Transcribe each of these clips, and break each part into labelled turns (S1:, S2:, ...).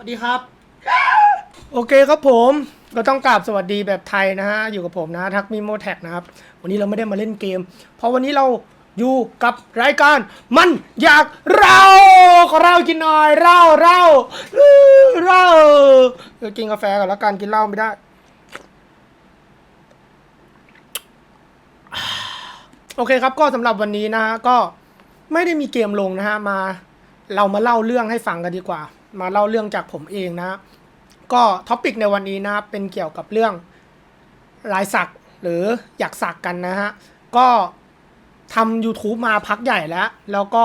S1: วัสดีครับ โอเคครับผมก็ต้องกราบสวัสดีแบบไทยนะฮะ อยู่กับผมนะทักมีโมแท็กนะครับ วันนี้เราไม่ได้มาเล่นเกม เพราะวันนี้เราอยู่กับรายการมันอยากเราขอเรากินหน่อยเราเราเราเดี๋ยวกินกาแฟก่อนแล้วกันกินเหล้าไม่ได้โอเคครับก็สำหรับวันนี้นะฮะก็ไม่ได้มีเกมลงนะฮะมา เรามาเล่าเรื่องให้ฟังกันดีกว่า มาเล่าเรื่องจากผมเองนะ ก็ท็อปิกในวันนี้นะเป็นเกี่ยวกับเรื่องลายสักหรืออยากสักกันนะฮะ ก็ทำ YouTube มาพักใหญ่แล้ว แล้วก็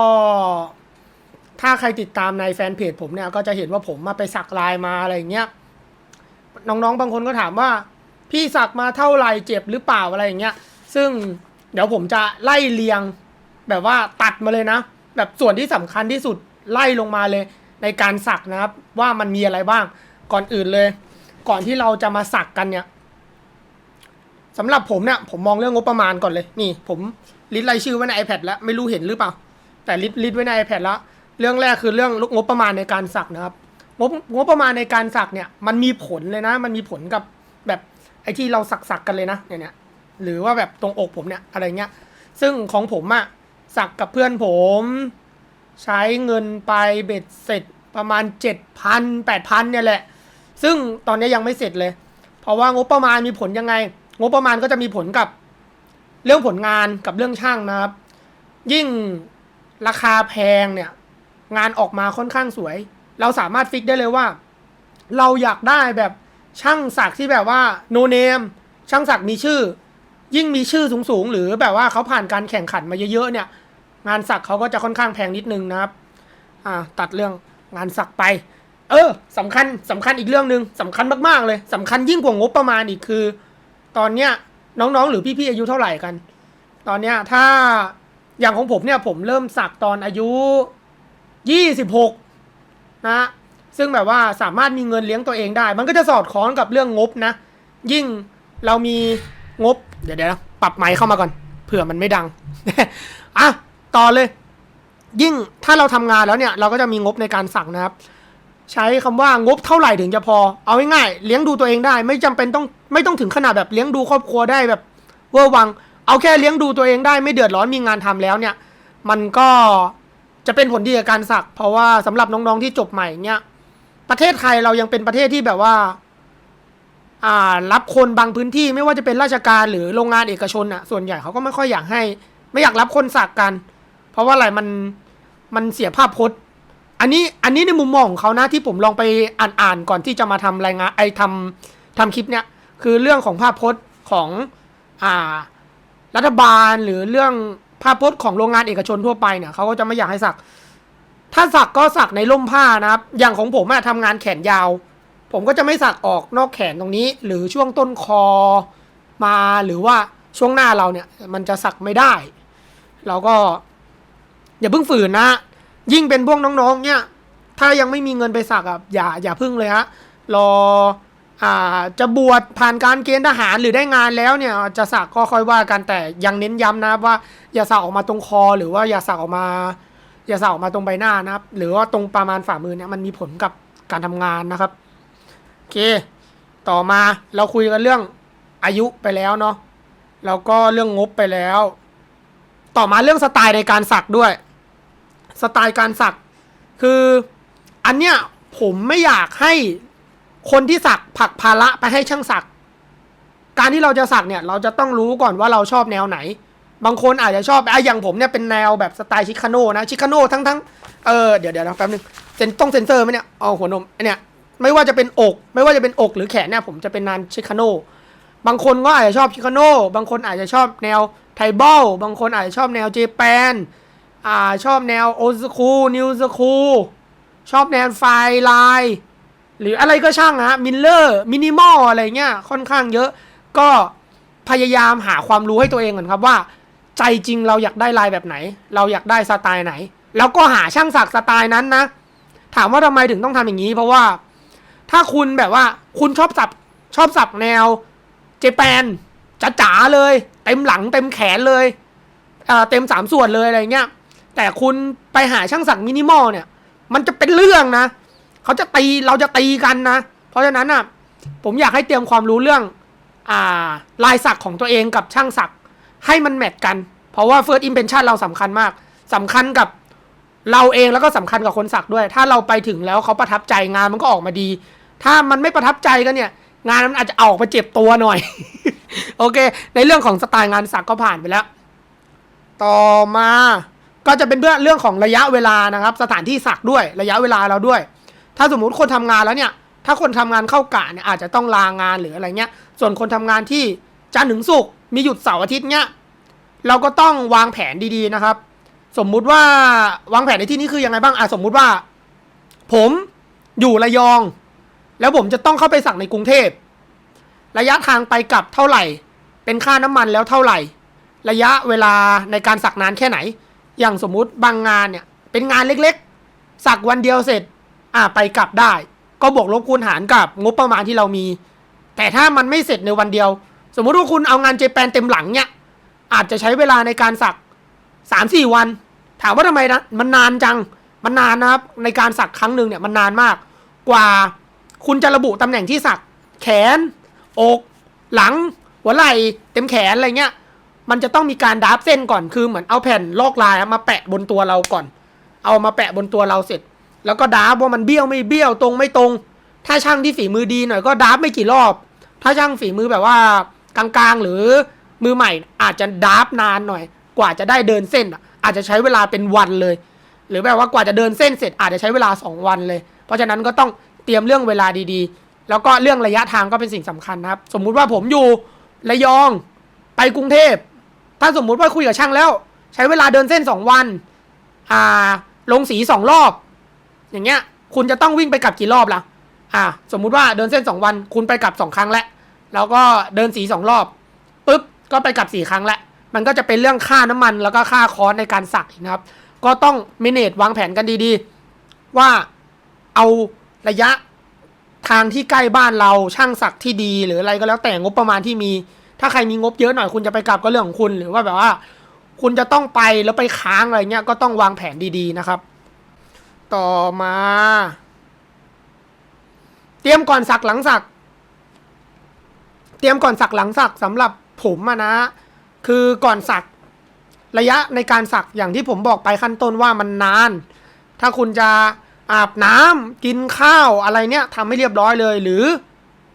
S1: ถ้าใครติดตามในแฟนเพจผมเนี่ย ก็จะเห็นว่าผมมาไปสักลายมาอะไรอย่างเงี้ย น้องๆ บางคนก็ถามว่า พี่สักมาเท่าไหร่เจ็บหรือเปล่าอะไรอย่างเงี้ย ซึ่งเดี๋ยวผมจะไล่เรียงแบบว่าตัดมาเลยนะ แบบส่วนที่สำคัญที่สุดไล่ลงมาเลย ในการสักนะครับ ว่ามันมีอะไรบ้างก่อนอื่นเลย ก่อนที่เราจะมาสักกันเนี่ยสำหรับผมเนี่ยผมมองเรื่องงบประมาณก่อนเลยนี่ ผมลิสต์รายชื่อไว้ใน iPad แล้วไม่รู้เห็นหรือเปล่า แต่ลิสต์ลิสต์ไว้ใน iPad แล้วเรื่องแรกคือเรื่องงบประมาณในการสักนะครับงบงบประมาณในการสักเนี่ยมันมีผลเลยนะ มันมีผลกับแบบไอ้ที่เราสักสักกันเลยนะเนี่ยเนี่ยหรือว่าแบบตรงอกผมเนี่ยอะไรเงี้ย ซึ่งของผมอะสักกับเพื่อนผม ใช้เงินไปเบ็ดเสร็จประมาณเจ็ดพันแปดพันเนี่ยแหละ ซึ่งตอนนี้ยังไม่เสร็จเลย เพราะว่างบประมาณมีผลยังไง งบประมาณก็จะมีผลกับเรื่องผลงานกับเรื่องช่างนะครับ ยิ่งราคาแพงเนี่ย งานออกมาค่อนข้างสวย เราสามารถฟิกได้เลยว่า เราอยากได้แบบช่างสักที่แบบว่าโนเนมช่างสักมีชื่อ ยิ่งมีชื่อสูงๆ หรือแบบว่าเขาผ่านการแข่งขันมาเยอะๆเนี่ย งานสักเขาก็จะค่อนข้างแพงนิดนึงนะครับ อ่า ตัดเรื่องงานสักไป เออสำคัญสำคัญอีกเรื่องหนึ่งสำคัญมากๆเลยสำคัญยิ่งกว่างบประมาณอีกคือ ตอนเนี้ยน้องๆ หรือพี่ๆอายุเท่าไหร่กัน ตอนเนี้ยถ้าอย่างของผมเนี่ยผมเริ่มสักตอนอายุยี่สิบหกนะซึ่งแบบว่าสามารถมีเงินเลี้ยงตัวเองได้ มันก็จะสอดคล้องกับเรื่องงบนะ ยิ่งเรามีงบ เดี๋ยวเดี๋ยวนะปรับไมค์เข้ามาก่อน เผื่อมันไม่ดัง อะ ต่อเลย ยิ่งถ้าเราทำงานแล้วเนี่ย เราก็จะมีงบในการสั่งนะครับ ใช้คำว่างบเท่าไหร่ถึงจะพอ เอาง่ายๆเลี้ยงดูตัวเองได้ ไม่จำเป็นต้องไม่ต้องถึงขนาดแบบเลี้ยงดูครอบครัวได้แบบเวอร์วัง เอาแค่เลี้ยงดูตัวเองได้ไม่เดือดร้อนมีงานทำแล้วเนี่ย มันก็จะเป็นผลดีกับการสัก เพราะว่าสำหรับน้องๆที่จบใหม่เนี่ย ประเทศไทยเรายังเป็นประเทศที่แบบว่าอ่ารับคนบางพื้นที่ไม่ว่าจะเป็นราชการหรือโรงงานเอกชนอะส่วนใหญ่เขาก็ไม่ค่อยอยากให้ ไม่อยากรับคนสักกัน เพราะว่าอะไรมันมันเสียภาพพจน์ อันนี้อันนี้ในมุมมองของเขานะที่ผมลองไปอ่านอ่านก่อนที่จะมาทำรายงานไอทำทำคลิปเนี้ยคือเรื่องของภาพพจน์ของอ่ารัฐบาลหรือเรื่องภาพพจน์ของโรงงานเอกชนทั่วไปเนี่ยเขาก็จะไม่อยากให้สัก ถ้าสักก็สักในร่มผ้านะครับ อย่างของผมอะทำงานแขนยาว ผมก็จะไม่สักออกนอกแขนตรงนี้ หรือช่วงต้นคอมาหรือว่าช่วงหน้าเราเนี่ย มันจะสักไม่ได้ เราก็ อย่าเพิ่งฝืนนะ ยิ่งเป็นพวกน้องๆ เนี่ย ถ้ายังไม่มีเงินไปสักอะอย่าอย่าพึ่งเลยฮะรออ่าจะบวชผ่านการเกณฑ์ทหารหรือได้งานแล้วเนี่ย จะสักก็ค่อยว่ากันแต่ยังเน้นย้ำนะว่าอย่าสักออกมาตรงคอ หรือว่าอย่าสักออกมา อย่าสักออกมาตรงใบหน้านะครับ หรือว่าตรงประมาณฝ่ามือเนี่ยมันมีผลกับการทำงานนะครับโอเค ต่อมาเราคุยกันเรื่องอายุไปแล้วเนาะแล้วก็เรื่องงบไปแล้ว ต่อมาเรื่องสไตล์ในการสักด้วย สไตล์การสัก คืออันเนี้ยผมไม่อยากให้คนที่สักผักภาระไปให้ช่างสัก การที่เราจะสักเนี่ย เราจะต้องรู้ก่อนว่าเราชอบแนวไหน บางคนอาจจะชอบไอะอย่างผมเนี่ยเป็นแนวแบบสไตล์ชิคาโน่นะชิคาโน่ทั้งทั้งเออเดี๋ยวเดี๋ยวนะแป๊บนึงเซนต้องเซนเซอร์ไหมเนี่ยเอาหัวนมไอเนี่ยไม่ว่าจะเป็นอก ไม่ว่าจะเป็นอกหรือแขนเนี่ยผมจะเป็นนานชิคาโน่บางคนก็อาจจะชอบชิคาโน่บางคนอาจจะชอบแนวไทบอลบางคนอาจจะชอบแนวเจแปน อ่าชอบแนวโอสคูนิวสคูชอบแนวไฟไลน์หรืออะไรก็ช่างฮะมิลเลอร์มินิมอลอะไรเงี้ยค่อนข้างเยอะ ก็พยายามหาความรู้ให้ตัวเองก่อนครับว่า ใจจริงเราอยากได้ลายแบบไหน เราอยากได้สไตล์ไหน แล้วก็หาช่างสักสไตล์นั้นนะ ถามว่าทำไมถึงต้องทำอย่างนี้ เพราะว่าถ้าคุณแบบว่าคุณชอบสับชอบสับแนวเจแปนจ๋าๆเลย เต็มหลังเต็มแขนเลยเอ่อเต็มสามส่วนเลยอะไรเงี้ย แต่คุณไปหาช่างสักมินิมอลเนี่ย มันจะเป็นเรื่องนะ เขาจะตีเราจะตีกันนะ เพราะฉะนั้นอะผมอยากให้เตรียมความรู้เรื่องอ่าลายสักของตัวเองกับช่างสักให้มันแมทกัน เพราะว่า first impression เราสำคัญมากสำคัญกับเราเองแล้วก็สำคัญกับคนสักด้วย ถ้าเราไปถึงแล้วเขาประทับใจงานมันก็ออกมาดี ถ้ามันไม่ประทับใจกันเนี่ย งานมันอาจจะออกมาเจ็บตัวหน่อย โอเค ในเรื่องของสไตล์งานสักก็ผ่านไปแล้ว ต่อมา ก็จะเป็นเรื่องเรื่องของระยะเวลานะครับ สถานที่สักด้วยระยะเวลาเราด้วย ถ้าสมมุติคนทำงานแล้วเนี่ย ถ้าคนทำงานเข้ากะเนี่ยอาจจะต้องลางานหรืออะไรเงี้ย ส่วนคนทำงานที่จันทร์ถึงศุกร์มีหยุดเสาร์อาทิตย์เนี่ยเราก็ต้องวางแผนดีๆนะครับ สมมุติว่าวางแผนในที่นี้คือยังไงบ้างอะสมมุติว่า ผมอยู่ระยอง แล้วผมจะต้องเข้าไปสักในกรุงเทพระยะทางไปกลับเท่าไหร่ เป็นค่าน้ำมันแล้วเท่าไหร่ ระยะเวลาในการสักนานแค่ไหน อย่างสมมุติบางงานเนี่ยเป็นงานเล็กๆ สักวันเดียวเสร็จ อ่าไปกลับได้ ก็บวกลบคูณหารกับงบประมาณที่เรามี แต่ถ้ามันไม่เสร็จในวันเดียว สมมุติว่าคุณเอางานเจแปนเต็มหลังเนี่ยอาจจะใช้เวลาในการสักสามสี่วัน ถามว่าทำไมนะมันนานจังมันนานนะครับในการสักครั้งหนึ่งเนี่ยมันนานมาก กว่าคุณจะระบุตำแหน่งที่สัก แขน อก หลัง หัวไหล่เต็มแขนอะไรเงี้ย มันจะต้องมีการดับเส้นก่อนคือเหมือนเอาแผ่นลอกลายมาแปะบนตัวเราก่อน เอามาแปะบนตัวเราเสร็จ แล้วก็ดับว่ามันเบี้ยวไม่เบี้ยวตรงไม่ตรง ถ้าช่างที่ฝีมือดีหน่อยก็ดับไม่กี่รอบ ถ้าช่างฝีมือแบบว่ากลางๆหรือมือใหม่อาจจะดับนานหน่อย กว่าจะได้เดินเส้นอาจจะใช้เวลาเป็นวันเลย หรือแบบว่ากว่าจะเดินเส้นเสร็จอาจจะใช้เวลา 2 วันเลย เพราะฉะนั้นก็ต้องเตรียมเรื่องเวลาดีๆ แล้วก็เรื่องระยะทางก็เป็นสิ่งสำคัญนะครับ สมมุติว่าผมอยู่ระยองไปกรุงเทพ ถ้าสมมุติว่าคุยกับช่างแล้ว ใช้เวลาเดินเส้น2วัน อ่า ลงสีสองรอบ อย่างเงี้ย คุณจะต้องวิ่งไปกลับกี่รอบล่ะ อ่า สมมุติว่าเดินเส้น2วัน คุณไปกลับ2ครั้งแล้วแล้วก็เดินสีสองรอบปุ๊บก็ไปกลับสี่ครั้งแล้วมันก็จะเป็นเรื่องค่าน้ำมัน แล้วก็ค่าคอสในการสักอีกนะครับ ก็ต้องมิเนตวางแผนกันดีๆ ว่าเอาระยะทางที่ใกล้บ้านเราช่างสักที่ดี หรืออะไรก็แล้วแต่งบประมาณที่มี ถ้าใครมีงบเยอะหน่อยคุณจะไปกลับก็เรื่องของคุณ หรือว่าแบบว่า คุณจะต้องไปแล้วไปค้างอะไรเงี้ยก็ต้องวางแผนดีๆนะครับ ต่อมา เตรียมก่อนสักหลังสัก เตรียมก่อนสักหลังสักสำหรับผมอะนะ คือก่อนสักระยะในการสักอย่างที่ผมบอกไปขั้นต้นว่ามันนาน ถ้าคุณจะอาบน้ำกินข้าวอะไรเนี่ยทำให้เรียบร้อยเลย หรือ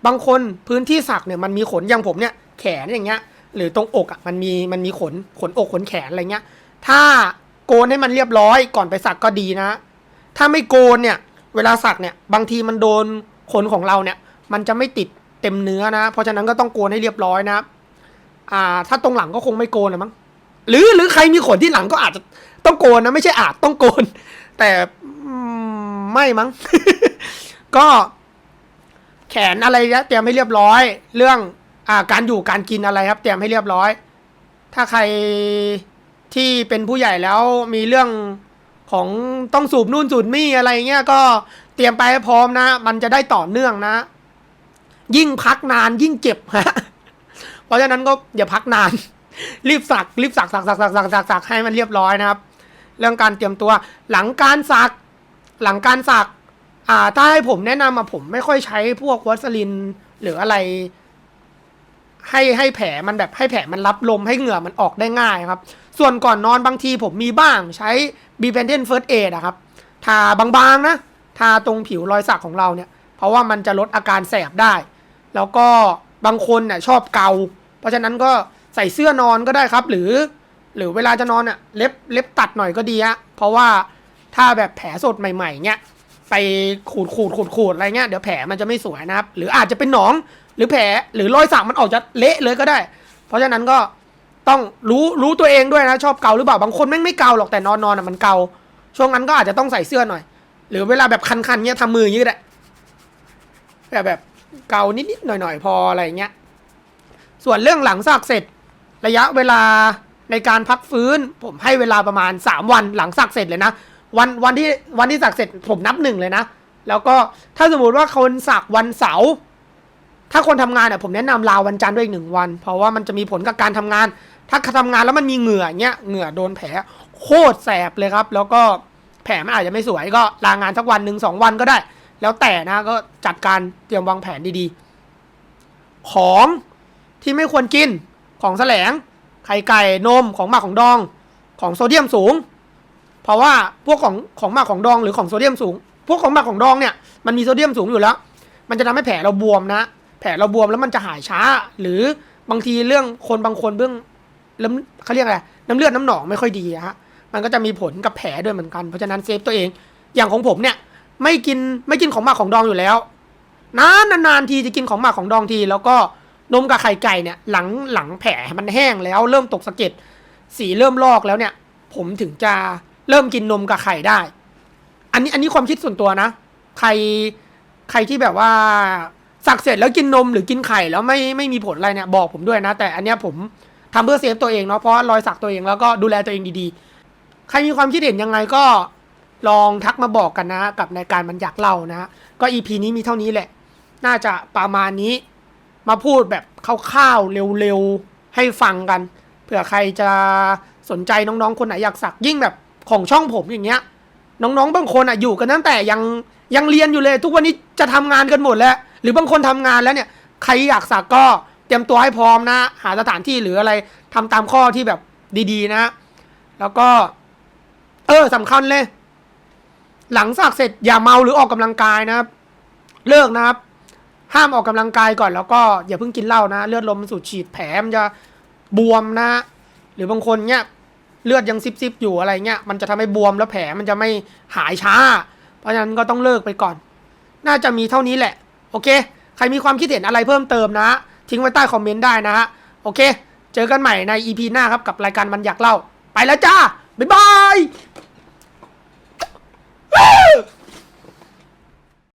S1: บางคนพื้นที่สักเนี่ยมันมีขนอย่างผมเนี่ย แขนอย่างเงี้ย หรือตรงอกอะมันมีมันมีขนขนอกขนแขนอะไรเงี้ย ถ้าโกนให้มันเรียบร้อยก่อนไปสักก็ดีนะ ถ้าไม่โกนเนี่ย เวลาสักเนี่ย บางทีมันโดนขนของเราเนี่ย มันจะไม่ติดเต็มเนื้อนะ เพราะฉะนั้นก็ต้องโกนให้เรียบร้อยนะอ่า ถ้าตรงหลังก็คงไม่โกนนะมั้งหรือหรือใครมีขนที่หลังก็อาจจะต้องโกนนะไม่ใช่อาจต้องโกน แต่ไม่มั้งก็แขนอะไรเนี่ยเตรียมให้เรียบร้อย เรื่อง อ่าการอยู่การกินอะไรครับ เตรียมให้เรียบร้อย ถ้าใครที่เป็นผู้ใหญ่แล้วมีเรื่องของต้องสูบนู่นสูบนี่อะไรเงี้ยก็เตรียมไปให้พร้อมนะ มันจะได้ต่อเนื่องนะ ยิ่งพักนานยิ่งเจ็บฮะเพราะฉะนั้นก็อย่าพักนาน รีบสักรีบสักสักสักสักสักสักสักให้มันเรียบร้อยนะครับ เรื่องการเตรียมตัวหลังการสัก หลังการสักอ่าถ้าให้ผมแนะนำมาผมไม่ค่อยใช้พวกวัสลินหรืออะไร ให้ให้แผลมันแบบให้แผลมันรับลมให้เหงื่อมันออกได้ง่ายครับ ส่วนก่อนนอนบางทีผมมีบ้างใช้บีเ e นเทนเฟิร์สเอดอะครับ ทาบางๆนะ ทาตรงผิวรอยสักของเราเนี่ย เพราะว่ามันจะลดอาการแสบได้ แล้วก็บางคนเนี่ยชอบเกา เพราะฉะนั้นก็ใส่เสื้อนอนก็ได้ครับ หรือ หรือเวลาจะนอนเนี่ยเล็บเล็บตัดหน่อยก็ดีฮะเพราะว่าถ้าแบบแผลสดใหม่ ๆ เนี่ยไปขูดขูดขูดขูดอะไรเงี้ยเดี๋ยวแผลมันจะไม่สวยนะครับ หรืออาจจะเป็นหนอง หรือแผลหรือรอยสักมันออกจะเละเลยก็ได้ เพราะฉะนั้นก็ต้องรู้รู้ตัวเองด้วยนะ ชอบเกาหรือเปล่าบางคนแม่งไม่เกาหรอกแต่นอนนอนอะมันเกา ช่วงนั้นก็อาจจะต้องใส่เสื้อหน่อย หรือเวลาแบบคันๆเนี้ยทำมือย่างนี้ก็ได้แบบแบบเกานิดๆหน่อยๆพออะไรเงี้ยส่วนเรื่องหลังสักเสร็จระยะเวลาในการพักฟื้น ผมให้เวลาประมาณ 3 วันหลังสักเสร็จเลยนะวันวันที่วันที่สักเสร็จผมนับหนึ่งเลยนะ แล้วก็ถ้าสมมติว่าคนสักวันเสาร์ ถ้าคนทำงานเนี่ยผมแนะนำลาวันจันทร์ด้วยอีกหนึ่งวัน เพราะว่ามันจะมีผลกับการทำงาน ถ้าทำงานแล้วมันมีเหงื่อเงี้ยเหงื่อโดนแผลโคตรแสบเลยครับ แล้วก็แผลมันอาจจะไม่สวยก็ลางานสักวันหนึ่งสองวันก็ได้ แล้วแต่นะก็จัดการเตรียมวางแผนดีๆ ของที่ไม่ควรกินของแสลงไข่ไก่นมของหมักของดอง ของโซเดียมสูง เพราะว่าพวกของของหมักของดองหรือของโซเดียมสูง พวกของหมักของดองเนี่ยมันมีโซเดียมสูงอยู่แล้ว มันจะทำให้แผลเราบวมนะ แผลเราบวมแล้วมันจะหายช้า หรือบางทีเรื่องคนบางคนเรื่องน้ำเขาเรียกอะไรน้ำเลือดน้ำหนองไม่ค่อยดีฮะมันก็จะมีผลกับแผลด้วยเหมือนกันเพราะฉะนั้นเซฟตัวเอง อย่างของผมเนี่ย ไม่กินไม่กินของหมักของดองอยู่แล้วนานนานทีจะกินของหมักของดองที แล้วก็นมกับไข่ไก่เนี่ย หลังหลังแผลมันแห้งแล้วเริ่มตกสะเก็ดสีเริ่มลอกแล้วเนี่ย ผมถึงจะเริ่มกินนมกับไข่ได้ อันนี้อันนี้ความคิดส่วนตัวนะ ใครใครที่แบบว่า สักเสร็จแล้วกินนมหรือกินไข่แล้วไม่ไม่มีผลอะไรเนี่ยบอกผมด้วยนะ แต่อันเนี้ยผมทำเพื่อเซฟตัวเองเนาะเพราะรอยสักตัวเองแล้วก็ดูแลตัวเองดีๆ ใครมีความคิดเห็นยังไงก็ลองทักมาบอกกันนะ กับในการมันอยากเล่านะก็อีพีนี้มีเท่านี้แหละ น่าจะประมาณนี้ มาพูดแบบคร่าวๆเร็วๆให้ฟังกันเผื่อใครจะสนใจน้องๆคนไหนอยากสักยิ่งแบบของช่องผมอย่างเงี้ยน้องๆบางคนอะอยู่กันตั้งแต่ยังยังเรียนอยู่เลย ทุกวันนี้จะทำงานกันหมดแล้ว หรือบางคนทำงานแล้วเนี่ยใครอยากสักก็เตรียมตัวให้พร้อมนะ หาสถานที่หรืออะไรทำตามข้อที่แบบดีๆนะ แล้วก็ เออสำคัญเลย หลังสักเสร็จอย่าเมาหรือออกกำลังกายนะครับ เลิกนะครับ ห้ามออกกำลังกายก่อนแล้วก็อย่าเพิ่งกินเหล้านะเลือดลมสูดฉีดแผลมันจะบวมนะ หรือบางคนเนี่ยเลือดยังซิบๆอยู่อะไรเงี้ยมันจะทำให้บวมแล้วแผลมันจะไม่หายช้า เพราะฉะนั้นก็ต้องเลิกไปก่อน น่าจะมีเท่านี้แหละ โอเค ใครมีความคิดเห็นอะไรเพิ่มเติมนะ ทิ้งไว้ใต้คอมเมนต์ได้นะฮะ โอเค เจอกันใหม่ใน EP หน้าครับกับรายการมันอยากเล่า ไปแล้วจ้า บ๊ายบาย